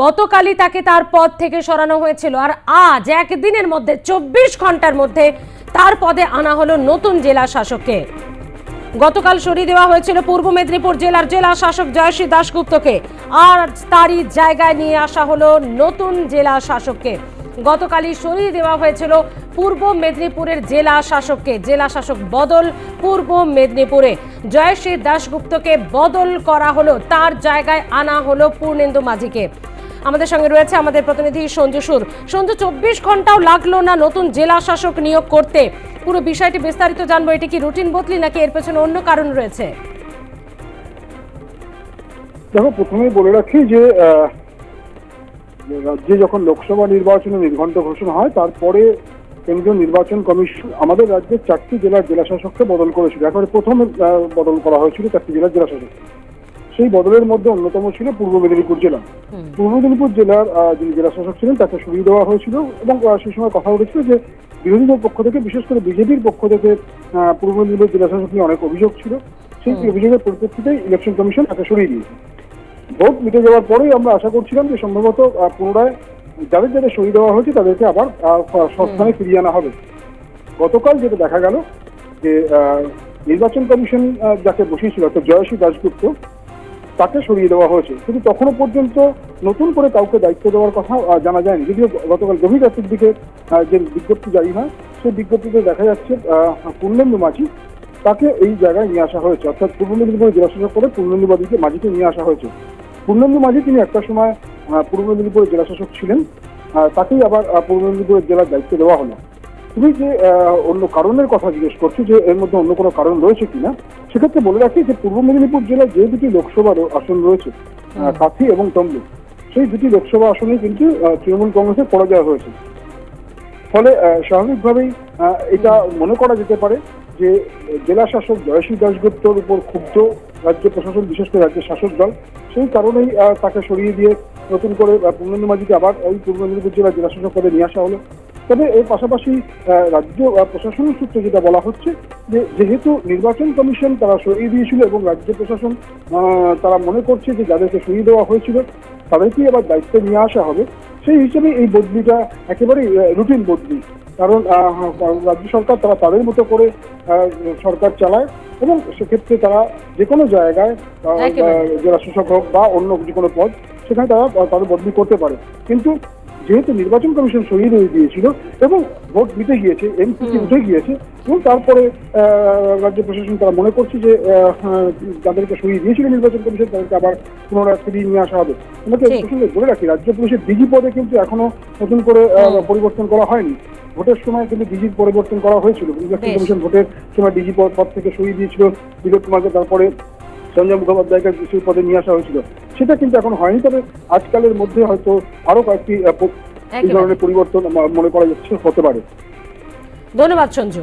গতকালই তাকে তার পদ থেকে সরানো হয়েছিল। আর আজ একদিনের মধ্যে, চব্বিশ ঘণ্টার মধ্যে তার পদে আনা হলো নতুন জেলা শাসককে। গতকাল সরিয়ে দেওয়া হয়েছিল পূর্ব মেদিনীপুর জেলার জেলা শাসক জয়শ্রী দাশগুপ্তকে। আর তারই জায়গায় নিয়ে আসা হলো নতুন জেলা শাসককে। গতকালই সরিয়ে দেওয়া হয়েছিল পূর্ব মেদিনীপুরের জেলা শাসককে। জেলা শাসক বদল পূর্ব মেদিনীপুরে। জয়শ্রী দাশগুপ্তকে বদল করা হলো, তার জায়গায় আনা হলো পূর্ণেন্দু মাঝিকে। আমাদের সঙ্গে রয়েছে আমাদের প্রতিনিধি সঞ্জু সুর। সঞ্জু, চব্বিশ ঘন্টাও লাগল না নতুন জেলা শাসক নিয়োগ করতে। পুরো বিষয়টি বিস্তারিত জানব, এটি কি রুটিন বদলি নাকি এর পেছনে অন্য কারণ রয়েছে? দেখো, প্রথমেই বলে রাখি যে রাজ্যে যখন লোকসভা নির্বাচনে নির্ঘণ্ট ঘোষণা হয়, তারপরে কেন্দ্রীয় নির্বাচন কমিশন আমাদের রাজ্যের চারটি জেলার জেলাশাসককে বদল করেছিল। একেবারে প্রথম বদল করা হয়েছিল চারটি জেলার জেলা শাসক সেই বদলের মধ্যে অন্যতম ছিল পূর্ব মেদিনীপুর জেলা। পূর্ব মেদিনীপুর জেলার যিনি জেলা শাসক ছিলেন তাকে সরিয়ে দেওয়া হয়েছিল এবং সেই সময় কথা উঠেছিল যে বিরোধীদের পক্ষ থেকে বিশেষ করে বিজেপির পক্ষ থেকে পূর্ব মেদিনীপুর জেলা শাসক নিয়ে অনেক অভিযোগ ছিল। সেই অভিযোগের পরিপ্রেক্ষিতে ইলেকশন কমিশন তাকে সরিয়ে দিয়েছে। ভোট মিটে যাওয়ার পরেই আমরা আশা করছিলাম যে সম্ভবত পুনরায় যাদের যাদের সরিয়ে দেওয়া হয়েছে তাদেরকে আবার সস্থানে ফিরিয়ে আনা হবে। গতকাল যেটা দেখা গেল যে আহ, নির্বাচন কমিশন যাকে বসিয়েছিল অর্থাৎ জয়শ্রী দাশগুপ্ত তাকে সরিয়ে দেওয়া হয়েছে। কিন্তু তখনও পর্যন্ত নতুন করে কাউকে দায়িত্ব দেওয়ার কথা জানা যায়নি। যদিও গতকাল গভীর রাতের দিকে যে বিজ্ঞপ্তি জারি হয়, সেই বিজ্ঞপ্তিতে দেখা যাচ্ছে পূর্ণেন্দু মাঝি তাকে এই জায়গায় নিয়ে আসা হয়েছে। অর্থাৎ পূর্ব মেদিনীপুরের জেলা শাসক করে পূর্ণেন্দু মাঝিকে মাঝিকে নিয়ে আসা হয়েছে। পূর্ণেন্দু মাঝি তিনি একটা সময় পূর্ব মেদিনীপুরের জেলা শাসক ছিলেন তাকেই আবার পূর্ব মেদিনীপুরের জেলার দায়িত্ব দেওয়া হলো। তুমি যে অন্য কারণের কথা জিজ্ঞেস করছ যে এর মধ্যে অন্য কোনো কারণ রয়েছে কিনা সেক্ষেত্রে বলে রাখি যে পূর্ব মেদিনীপুর জেলায় যে দুটি লোকসভা আসন রয়েছে কাথি এবং তমলুক সেই দুটি লোকসভা আসনে কিন্তু তৃণমূল কংগ্রেসের পরাজয় হয়েছে। ফলে স্বাভাবিকভাবেই এটা মনে করা যেতে পারে যে জেলা শাসক জয়শ্রী দাসগুপ্তর উপর ক্ষুব্ধ রাজ্য প্রশাসন বিশেষ করে রাজ্যের শাসক দল সেই কারণেই আহ, তাকে সরিয়ে দিয়ে নতুন করে পূর্ণেন্দু মাঝিকে আবার ওই পূর্ব মেদিনীপুর জেলার জেলা শাসক পদে নিয়ে আসা হলো। তবে এর পাশাপাশি রাজ্য প্রশাসনের সূত্রে যেটা বলা হচ্ছে যে যেহেতু নির্বাচন কমিশন তারা সরিয়ে দিয়েছিল এবং রাজ্য প্রশাসন তারা মনে করছে যে যাদেরকে সরিয়ে দেওয়া হয়েছিল তাদেরকেই আবার দায়িত্ব নিয়ে আসা হবে। সেই হিসেবে এই বদলিটা একেবারে রুটিন বদলি। কারণ রাজ্য সরকার তারা তাদের মতো করে সরকার চালায় এবং সেক্ষেত্রে তারা যে কোনো জায়গায় জেলা শাসক হোক বা অন্য যে কোনো পদ সেখানে তারা তাদের বদলি করতে পারে। কিন্তু যেহেতু নির্বাচন কমিশন সরিয়ে দিয়ে দিয়েছিল এবং ভোট মিটে গিয়েছে এমসিসি হুম। উঠে গিয়েছে এবং তারপরে রাজ্য প্রশাসন তারা মনে করছে যে আহ, যাদেরকে সরিয়ে দিয়েছিল নির্বাচন কমিশন তাদেরকে আবার পুনরায় ফিরিয়ে নিয়ে আসা হবে। আমাকে এই প্রসঙ্গে বলে রাখি রাজ্য পুলিশের ডিজি পদে কিন্তু এখনও নতুন করে আহ, পরিবর্তন করা হয়নি। ভোটের সময় কিন্তু ডিজির পরিবর্তন করা হয়েছিল। বেশ। কমিশন ভোটের সময় ডিজি পদ পদ থেকে সরিয়ে দিয়েছিল বিনোদ কুমারকে তারপরে সঞ্জয় মুখোপাধ্যায়কে সেই পদে নিয়ে আসা হয়েছিল। সেটা কিন্তু এখন হয়নি তবে আজকালের মধ্যে হয়তো আরও কয়েকটি এই ধরনের পরিবর্তন মনে করা যাচ্ছে হতে পারে। ধন্যবাদ সঞ্জু।